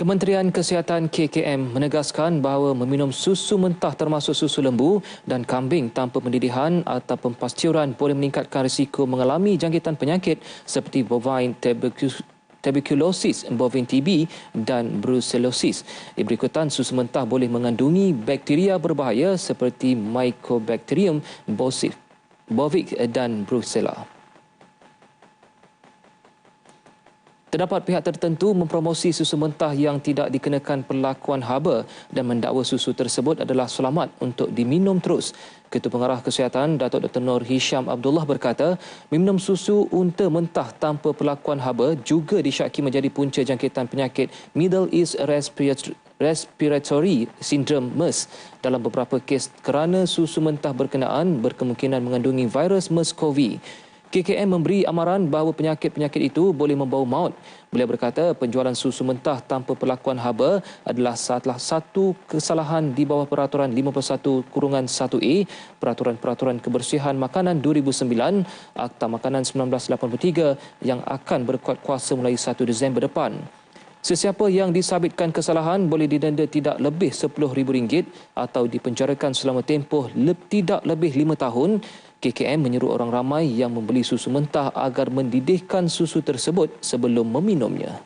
Kementerian Kesihatan KKM menegaskan bahawa meminum susu mentah termasuk susu lembu dan kambing tanpa pendidihan atau pasturan boleh meningkatkan risiko mengalami jangkitan penyakit seperti bovine tuberculosis, bovine TB dan brucellosis. Di berikutan, susu mentah boleh mengandungi bakteria berbahaya seperti Mycobacterium bovic dan Brucella. Terdapat pihak tertentu mempromosi susu mentah yang tidak dikenakan perlakuan haba dan mendakwa susu tersebut adalah selamat untuk diminum terus. Ketua Pengarah Kesihatan Datuk Dr. Nur Hisham Abdullah berkata, minum susu unta mentah tanpa perlakuan haba juga disyaki menjadi punca jangkitan penyakit Middle East Respiratory Syndrome MERS dalam beberapa kes kerana susu mentah berkenaan berkemungkinan mengandungi virus MERS-CoV. KKM memberi amaran bahawa penyakit-penyakit itu boleh membawa maut. Beliau berkata penjualan susu mentah tanpa perlakuan haba adalah salah satu kesalahan di bawah peraturan 51 kurungan 1A Peraturan-Peraturan Kebersihan Makanan 2009 Akta Makanan 1983 yang akan berkuat kuasa mulai 1 Disember depan. Sesiapa yang disabitkan kesalahan boleh didenda tidak lebih RM10,000 atau dipenjarakan selama tempoh tidak lebih 5 tahun KKM menyeru orang ramai yang membeli susu mentah agar mendidihkan susu tersebut sebelum meminumnya.